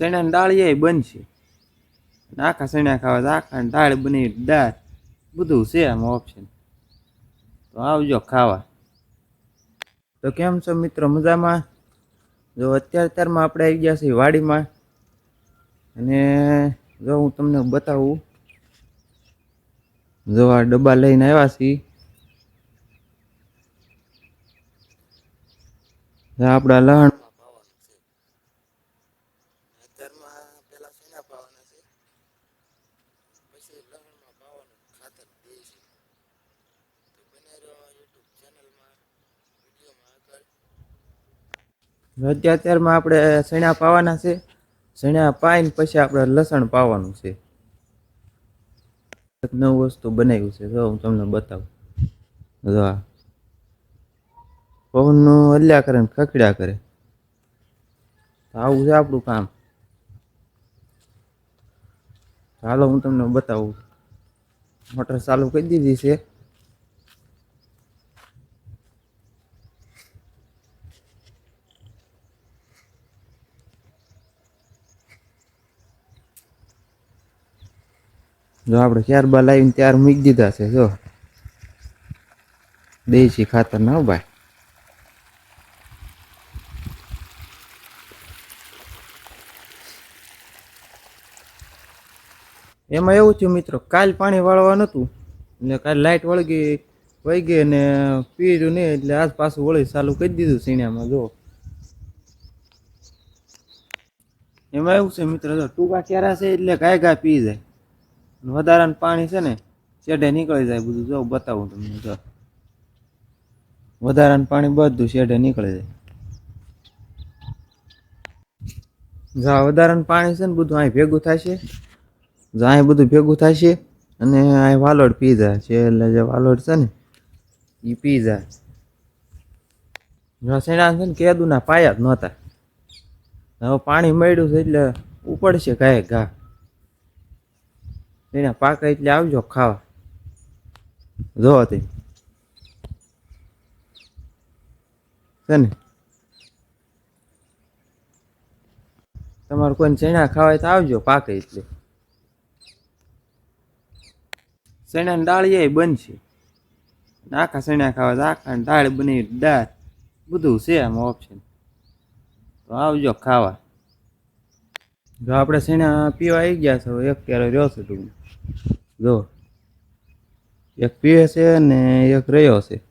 ચણાની દાળ બનશે. આખા શેણા ખાવા આખા દાળ બની દાળ. બધું છે આમાં ઓપ્શન તો આવજો ખાવા. તો કેમ છો મિત્રો? મજામાં? જો અત્યારે અત્યારમાં આપણે આવી ગયા છીએ વાડીમાં. અને જો હું તમને બતાવું. જો આ ડબ્બા લઈને આવ્યા છીએ. આપણા લહણ પેલા શેના પાવાના છે પછી લહણમાં માવાનું ખાતર દે છે. તો બને રહ્યો યુટ્યુબ ચેનલમાં વિડીયોમાં આગળ. અત્યારે અત્યારમાં આપણે સણ્યા પાવાના છે. સણ્યા પાઈને પછી આપણે લસણ પાવાનું છે. એક નવું વસ્તુ બનાવ્યું છે. જો હું તમને બતાવું. જો આ. પવનનું હલ્યા કરે ને ખખડ્યા કરે. આવું છે આપણું કામ. ચાલો હું તમને બતાવું મોટર ચાલુ કરી દીધી છે જો આપણે ત્યારબાદ લાવીને ત્યાર મૂકી દીધા છે જો દેશી ખાતર ના હો ભાઈ એમાં એવું થયું મિત્રો, કાલ પાણી વાળવા હતું એટલે કાલ લાઇટ વળગી વહી ગઈ અને પીર્યું નહીં એટલે આજ પાછું વળી ચાલુ કરી દીધું સીણામાં જો એમાં એવું છે મિત્રો, જો ટૂંકા ક્યારા છે એટલે ગાય ગાય પી જાય. વધારાનું પાણી છે ને, શેઢે નીકળી જાય બધું, જો બતાવું તમને, જો. વધારાનું પાણી બધું શેઢે નીકળી જાય. જા વધારાનું પાણી છે ને, બધું અહીં ભેગું થાય છે. જો અહીં બધું ભેગું થાય છે અને અહીં વાલોડ પી જાય છે, એટલે જે વાલોડ છે ને એ પી જાય. જો છે ને, કેદુના પાયા જ નહોતા. હવે પાણી મળ્યું છે એટલે ઉપડશે ગાય ઘા. એના પાક એટલે આવજો ખાવા. જો તે. છે ને? તમારે કોઈને ચણા ખાવાય તો આવજો પાકે એટલે. ચણાની દાળ બનશે. આખા શેણા ખાવા આખા દાળ બની દાળ. બધું છે આમાં ઓપ્શન તો આવજો ખાવા. જો આપણે શેણા પીવા આવી ગયા છો, એક ક્યારે રહ્યો છે ટૂંક જો, એક પીવે છે ને એક રહ્યો છે.